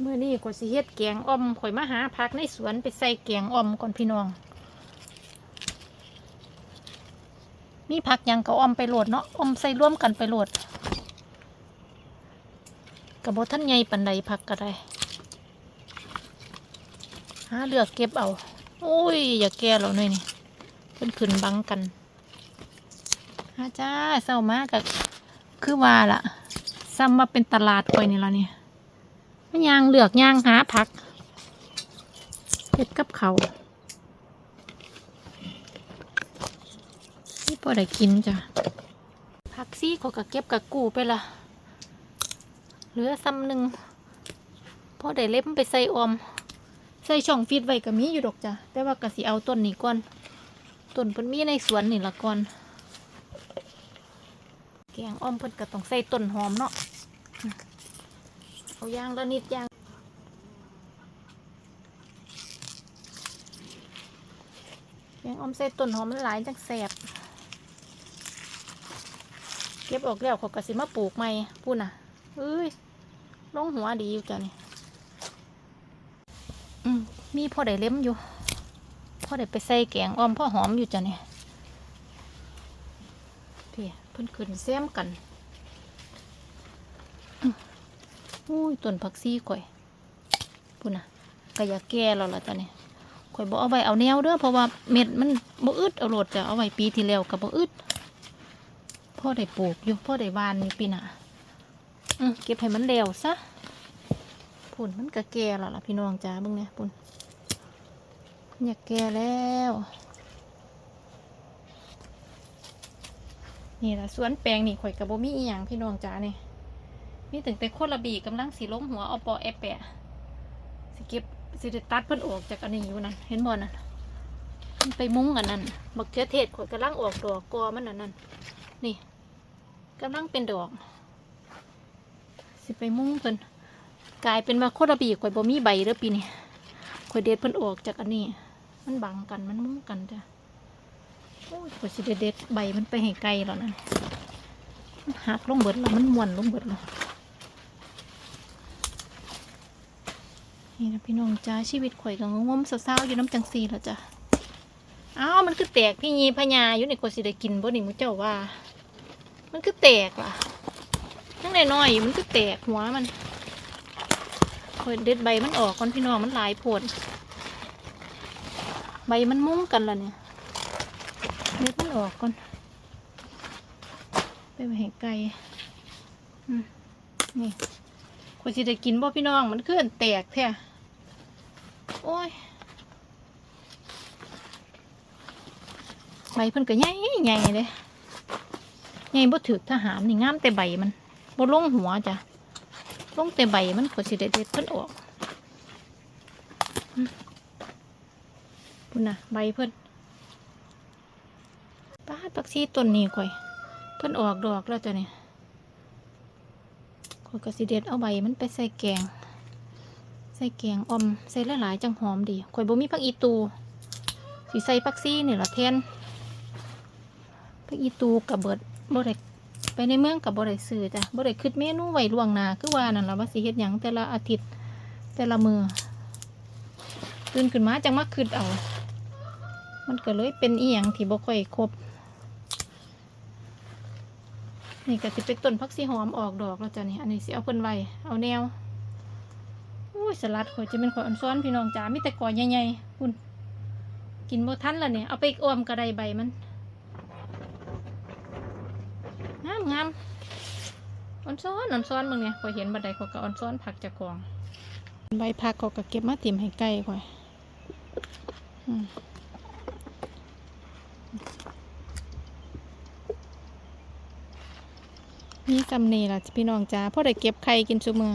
เมื่อนี้ก็สิเฮ็ดแกงอ่อมข่อยมาหาผักในสวนไปใส่แกงอ่อมก่อนพี่น้อง มีผักยังก็อ่อมไปโหลดเนาะอ่อมใส่ร่วมกันไปโหลดกระบอกท่านใหญ่ปันใดผักก็ได้หาเลือกเก็บเอาโอ้ย อย่าแก่เราหน่อยนี่เพิ่นขึ้นบังกันฮาจ้าเศร้ามากกคือว่าล่ะซ้ำมาเป็นตลาดข่อยนี่ละเนี่ย มันยางเหลือกยางหาผักเห็ดกับเขาวนี่พอได้กินจ้ะผักซี่เขาก็เก็บกับกูไปละเหลือซ้ำหนึ่งพอได้เล็บไปใส่ออม ใส่ช่องฟีดไว้ก็มีอยู่ดอกจ้ะแต่ว่าก็สิเอาต้นนี้ก่อนต้นเพิ่นมีในสวนนี่ละก่อนแกงอ้อมเพิ่นก็ต้องใส่ต้นหอมเนาะ เอาย่างละนิดย่างแกงอมใส่ต้นหอมมันหลายจังแสบเก็บออกแล้วเขาก็สิมาปลูกใหม่พูดน่ะเอ้ยลงหัวดีอยู่จ้ะนี่อืมมีพ่อได้เล็มอยู่พ่อได้ไปใส่แกงอมพ่อหอมอยู่จ้ะนี่เพี่เพิ่นขึ้นแซมกันอื้อ อุ้ยต้นผักซี่ข่อยพูดนะก็อยากแก่แล้วล่ะจ้ะนี่ข่อยบอกเอาไว้เอาแนวเด้อเพราะว่าเม็ดมันบ่อึดเอาโหลดจะเอาไว้ปีที่แล้วก็บ่อึดพ่อได้ปลูกอยู่พ่อได้หวานนี่ปีหน้าอืเก็บให้มันเร็วซะพุ่นมันก็แก่แล้วล่ะพี่น้องจ้าเบิ่งเนี่ยพุ่นอยากแก่แล้วนี่ละสวนแปลงนี่ข่อยกับบ่มีอีหยังพี่น้องจ้าเนี่ย มีถึงแต่โคนระบีกำลังสีลงหัวเอาปอแอปแปะสิเก็บสิได้ตัดเพิ่นออกจากอันนี้อยู่นั่นเห็นบ่นั่นมันไปมุ้งอันนั้นบักเขือเทศข่อยกำลังออกดอกกอมันอันนั้นนี่กำลังเป็นดอก สิไปมุ้งเพิ่นกลายเป็นว่าโคตรระบีข่อยบ่มีใบเด้อปีนี้ข่อยเด็ดเพิ่นออกจากอันนี้ มันบังกันมันมุ้งกันจ้ะโอ้ยข่อยสิได้เด็ดใบมันไปให้ไกลแล้วนั่นมันหักลงเบิดแล้วมันม้วนลงเบิดแล้ว นี่นะพี่น้องจ้าชีวิตข่อยก็งมเศร้าๆอยู่น้ำจังซีแล้วจ้ะอ้าวมันคือแตกพี่ยีพญาอยู่ในข่อยสิได้กินบ่นี่มุเจ้าว่า มันคือแตกล่ะทั้งในน้อยอยู่มันคือแตกหัวมันข่อยเด็ดใบมันออกก่อนพี่น้องมันหลายผดใบมันมุ้งกันละเนี่ยเด็ดมันออกก่อนไปไปให้ไกลอืมนี่ ข่อยสิได้กินบ่พี่น้องมันขึ้นแตกแท้โอ้ยใบเพิ่นก็ใหญ่ใหญ่เลยใหญ่บ่ถึกทหารนี่งามแต่ใบมันบ่ลงหัวจ้ะลงแต่ใบมันก็สิได้เด็ดเพิ่นออกพุ่นน่ะใบเพิ่นป้าดผักชีต้นนี้ข่อย เพิ่นออกดอกแล้วจ้ะเนี่ย อยก็สิเด็ดเอาใบมันไปใส่แกง ใส่แกงอมใส่หลายๆจังหอมดีข่อยบ่มีผักอีตูสิใส่ผักชีนี่ละแทนผักอีตูกับเบิดบ่ได้ไปในเมืองกับบ่ได้ซื้อจ้ะบ่ได้คิดเมนูไว้ล่วงหน้าคือว่านั่นล่ะว่าสิเฮ็ดหยังแต่ละอาทิตย์แต่ละมือตื่นขึ้นมาจังมาคิดเอา มันก็เลยเป็นอีหยังที่บ่ค่อยครบ นี่ก็สิเป็นต้นพักสีหอมออกดอกแล้วจ้ะนี่อันนี้สิเอาเพิ่นไว้เอาแนวอุ้ยสลัดข่อยจะเป็นข่อยอ่อนซ้อนพี่น้องจ๋ามีแต่กอใหญ่ๆคุณกินบ่ทันแล้วเนี่ยเอาไปออมกระไดใบมันงามงามอ่อนซ้อนอ่อนซ้อนมึงเนี่ยข่อยเห็นบันไดข่อยก็อ่อนซ้อนผักจากกองใบผักเขาก็เก็บมาเตรียมให้ไก่ข่อยอืม มีสำเนีละพี่น้องจ้าพ่อได้เก็บไข่กินซุมือ